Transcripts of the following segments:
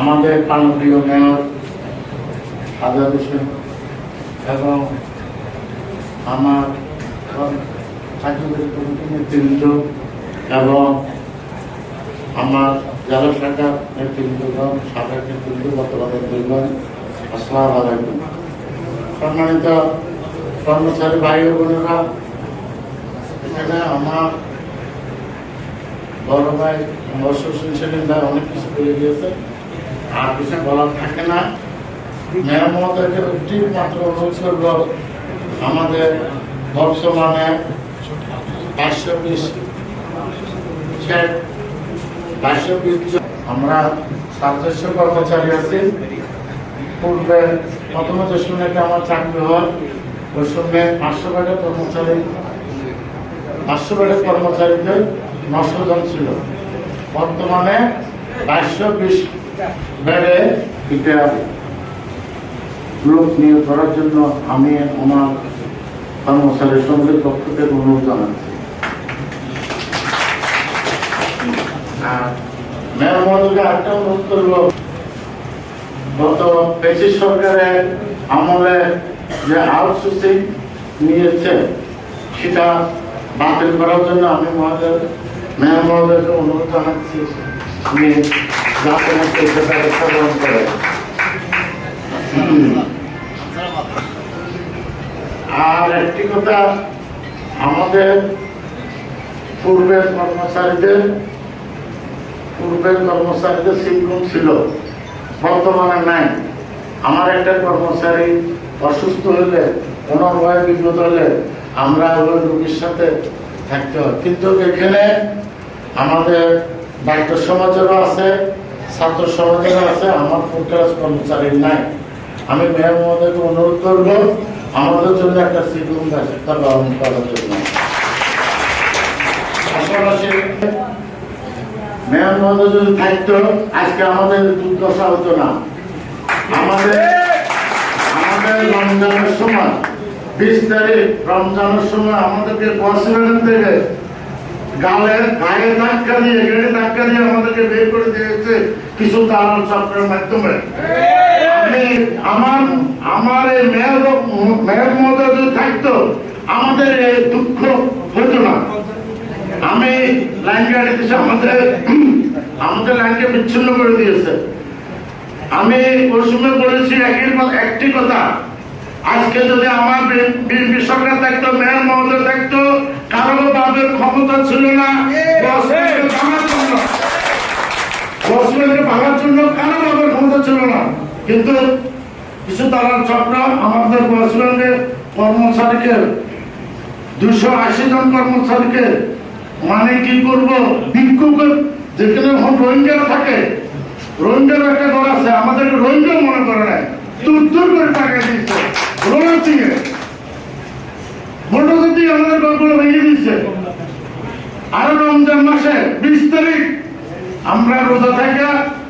আমাদের প্রাণপ্রিয় মেয়র আজাদ হোসেন এবং আমার কার্যকরী নেতৃবৃন্দ এবং আমার জেলা শাখার নেতৃবৃন্দগণ শাখার নেতৃবৃন্দ বর্তমানের দুর্গণ আসসালাম আলাইকুম। সম্মানিত কর্মচারী ভাই বোনেরা, এখানে আমার বড় ভাই অবসর শুনছিলেন ভাই অনেক কিছু বলে গিয়েছে আর কিছু বলার থাকে না। মেয়র মহোদয়কে একটি মাত্র অনুরোধ করব আমাদের বর্তমানে পাঁচশো বিশ পাঁচশো বিশ আমরা সাতশো কর্মচারী আছি। পূর্বে প্রথমে যে শুনে আমার চাকরি হয়, ওই সময় পাঁচশো বেডের কর্মচারী, পাঁচশো বেডের কর্মচারীদের নশো জন ছিল। বর্তমানে বাইশশো বিশ বেডে এটা লোক নিয়োগ করার জন্য আমি আমার কর্মচারী সঙ্গের পক্ষ থেকে অনুরোধ জানাচ্ছি। আর আরেকটা অনুরোধ করব গত পেশি সরকারের আমলে যে আউটসোর্সিং নিয়েছে, সেটা বাতিল করার জন্য আমি মহোদয় মেয়র মহোদয়কে অনুরোধ জানাচ্ছি আমি যাতে সেটা ব্যবস্থা গ্রহণ করে। আর একটি কথা, আমাদের পূর্বের কর্মচারীদের পূর্বের কর্মচারীদের সিনকম ছিল, বর্তমানে নাই। আমার একটা কর্মচারী অসুস্থ হলে অনর্ভয়ে বিপদ হলে আমরা ওই রোগীর সাথে থাকতে হয়। কিন্তু এখানে আমাদের ডাক্তার সমাজেরও আছে, ছাত্র সমাজেরও আছে, আমার ফুলক্লাস কর্মচারী নাই। আমি মেয়র মহোদয়কে অনুরোধ করব, আমাদের জন্য একটা সিটুম ব্যবস্থা গ্রহণ করার জন্য। মেয়র মহোদয় যদি থাকতো, আজকে আমাদের দুর্দশা হতো না। আমাদের আমাদের রমজানের সময়, বিশ তারিখ রমজানের সময় আমাদেরকে বসলেন থেকে গালে গায়ে ধাক্কা দিয়ে, গেড়ে ধাক্কা দিয়ে আমাদেরকে বের করে দিয়েছে কিছু দালাল চক্রের মাধ্যমে। আমি, আমার আমার এই মেয়র মেয়র মহোদয় যদি থাকতো, আমাদের এই দুঃখ হতো না। আমি লাইন গাড়ি আমাদের আমাদের লাইনকে বিচ্ছিন্ন করে দিয়েছে। আমি ওই সময় বলেছি একটি কথা। আজকে যদি আমার বিএনপি সরকার থাকতো মেয়র মহোদয় থাকতো কারও বাবের ক্ষমতা ছিল না বসমেন্টকে ভাঙার জন্য বসমেন্টকে ভাঙার জন্য কারও বাবের ক্ষমতা ছিল না। কিন্তু কিছু তারার চক্র আমাদের বসমেন্টের কর্মচারীকে, দুশো আশি জন কর্মচারীকে মানে কি করব বিক্ষোভ যেখানে রোহিঙ্গারা থাকে, রোহিঙ্গার একটা ঘর আছে, আমাদেরকে রোহিঙ্গা মনে করে নাই, দূর করে টাকা দিচ্ছে রোহিঙ্গা থেকে মোটর দিয়ে আমাদের ঘরগুলো ভেঙে দিচ্ছে আরও রমজান মাসে বিশ তারিখ, আমরা রোজা থেকে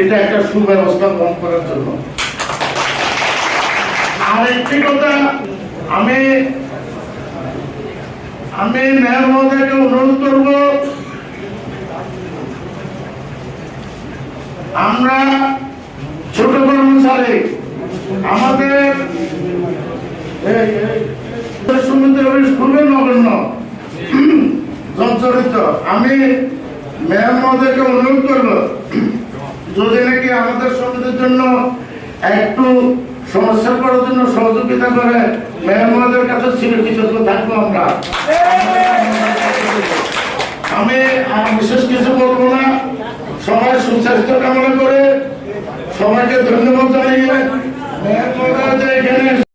এটা একটা সুব্যবস্থা গ্রহণ করার জন্য। আর একটি কথা, আমি আমি মেয়র মহোদয়কে অনুরোধ করব, আমরা ছোট কর্মচারী, আমাদের খুবই নগণ্য জর্জরিত আমি মেয়র মহোদয়কে অনুরোধ করব যদি নাকি আমাদের সমিতির জন্য একটু সমস্যা করার জন্য সহযোগিতা করে মেহমানদের কাছে ছিল কৃতজ্ঞ থাকব আমরা। আমি বিশেষ কিছু বলব না। সবাই সুস্বাস্থ্য কামনা করে সবাইকে ধন্যবাদ জানিয়ে মেহমানরা যে এখানে